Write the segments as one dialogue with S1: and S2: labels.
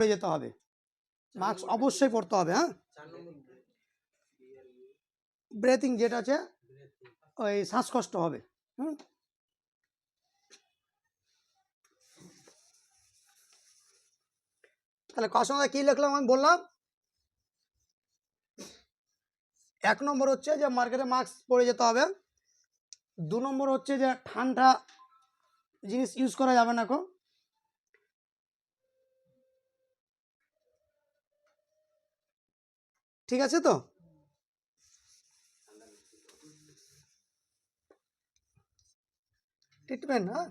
S1: পরে যেতে হবে। মাস্ক অবশ্যই পরতে হবে হ্যাঁ? ব্রেথিং যেটা আছে ওই শ্বাসকষ্ট হবে হুম? তাহলে কসঙ্গে কী লিখলাম আমি বললাম? এক নম্বর হচ্ছে যে মার্কেটে মাস্ক পরে যেতে হবে। দু নম্বর হচ্ছে যে ঠান্ডা জিনিস ইউজ করা যাবে না কো। ঠিক আছে তো? ট্রিটমেন্ট হ্যাঁ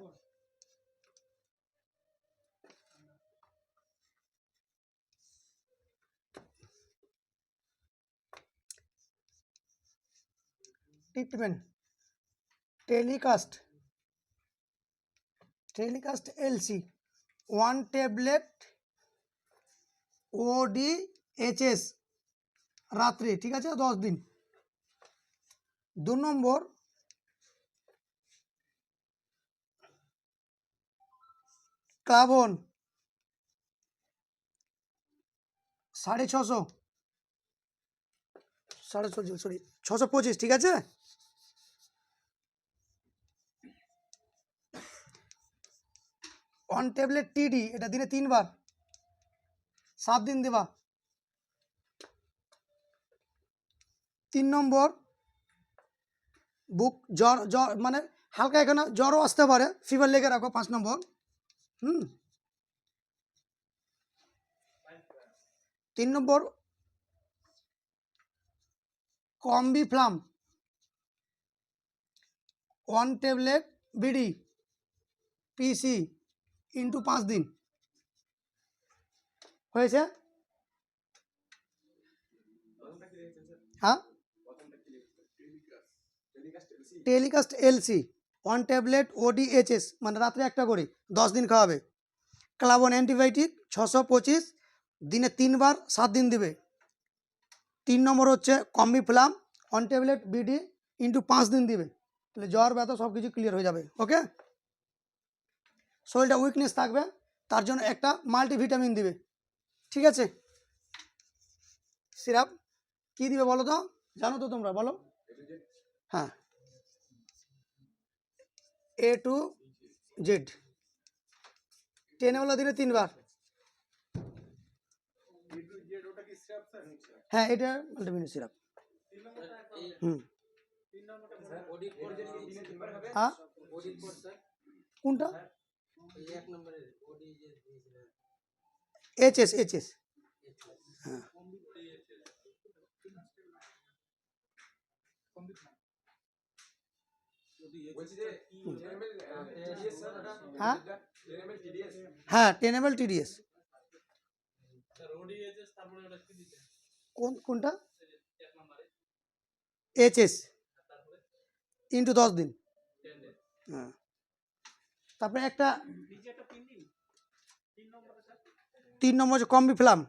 S1: treatment Telekast Telekast LC one tablet OD HS রাত্রে, ঠিক আছে? দশ দিন। দু নম্বর কাবন সাড়ে ছশো। সাড়ে ছশো সরি ছশো পঁচিশ, ঠিক আছে? ওয়ান ট্যাবলেট টিডি এটা দিনে তিনবার। সাত দিন দেবা। তিন নম্বর, বুক জ্বর জ্বর মানে হালকা এখানে জ্বরও আসতে পারে ফিভার লেগে রাখো পাঁচ নম্বর, হুম? তিন নম্বর Combiflam one tablet BD PC into পাঁচ দিন। হয়েছে? হ্যাঁ? Telekast LC one tablet OD HS মানে রাত্রে একটা করে, দশ দিন খাওয়াবে। ক্লাবন অ্যান্টিবায়োটিক ছশো পঁচিশ, দিনে তিনবার, সাত দিন দিবে। তিন নম্বর হচ্ছে Combiflam one tablet BD into পাঁচ দিন দিবে। তাহলে জ্বর, ব্যথা সব কিছু ক্লিয়ার হয়ে যাবে ওকে শরীরটা উইকনেস থাকবে, তার জন্য একটা মাল্টিভিটামিন দিবে। ঠিক আছে? সিরাপ, কি দিবে বলো তো? জানো তো তোমরা, বলো। হ্যাঁ। এ টু জেড টেনেওয়ালা দিনে তিনবার। হ্যাঁ এটা মাল্টিভিটামিন সিরাপ হুম। কোনটা? এইচএস এইচএস হ্যাঁ। হ্যাঁ টেন এম এল টিডিএস কোন, কোনটা? এইচএস ইন্টু দশ দিন। হ্যাঁ। তারপরে একটা তিন নম্বর হচ্ছে কম্বি ফ্লাম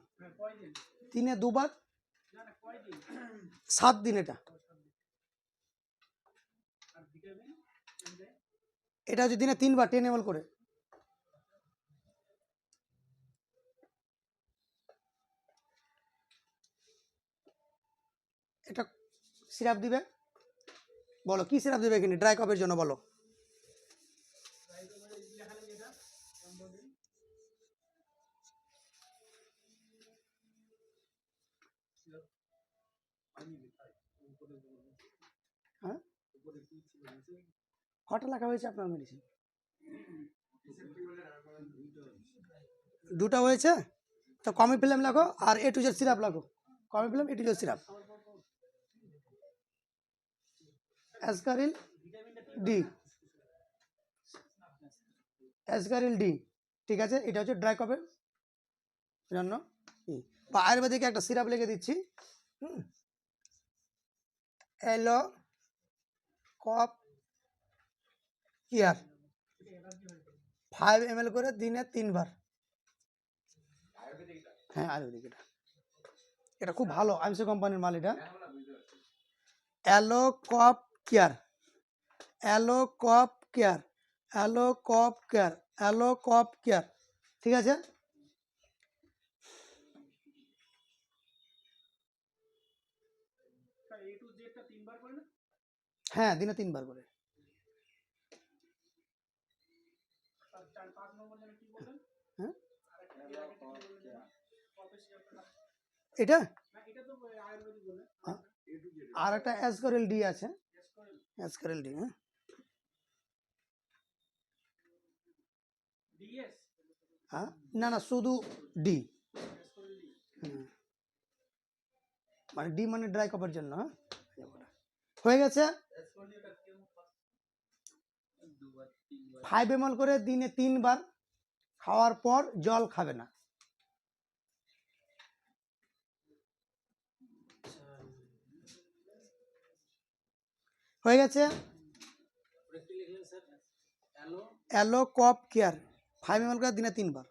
S1: তিনে দুবার। সাত দিন এটা। এটা হচ্ছে দিনে তিনবার টেন এম করে। এটা সিরাপ দিবে। বলো, কি সিরাপ দিবে এখানে? ড্রাই কপের জন্য বলো। হ্যাঁ? কটা লেখা হয়েছে আপনার মেডিসিন? দুটো হয়েছে? তো কমি ফিল্ম লাগো আর এ টু জেড সিরাপ লাগো Combiflam A to Z syrup Ascoril D Ascoril D ঠিক আছে? এটা হচ্ছে ড্রাই কপের জন্য। বা আয়ুর্বেদিকে একটা সিরাপ লিখে দিচ্ছি। হুম। এলো কপ কেয়ার ফাইভ এম করে দিনে তিনবার। হ্যাঁ আয়ুর্বেদিক এটা। এটা খুব ভালো আইমসি কোম্পানির মাল aloe cough care aloe cough care aloe cough care aloe cough care ঠিক আছে? হ্যাঁ দিনে তিনবার করে। হ্যাঁ? এটা। আর একটা অ্যাসকরেল ডি আছে। অ্যাসকরেল ডি হ্যাঁ। হ্যাঁ না না শুধু ডি মানে ডি মানে ড্রাই কপের জন্য হ্যাঁ? হয়ে গেছে? ফাইভ এম করে দিনে তিনবার। খাওয়ার পর জল খাবে না। হয়ে গেছে? Aloe. Cough care. Five M করে দিনে তিনবার।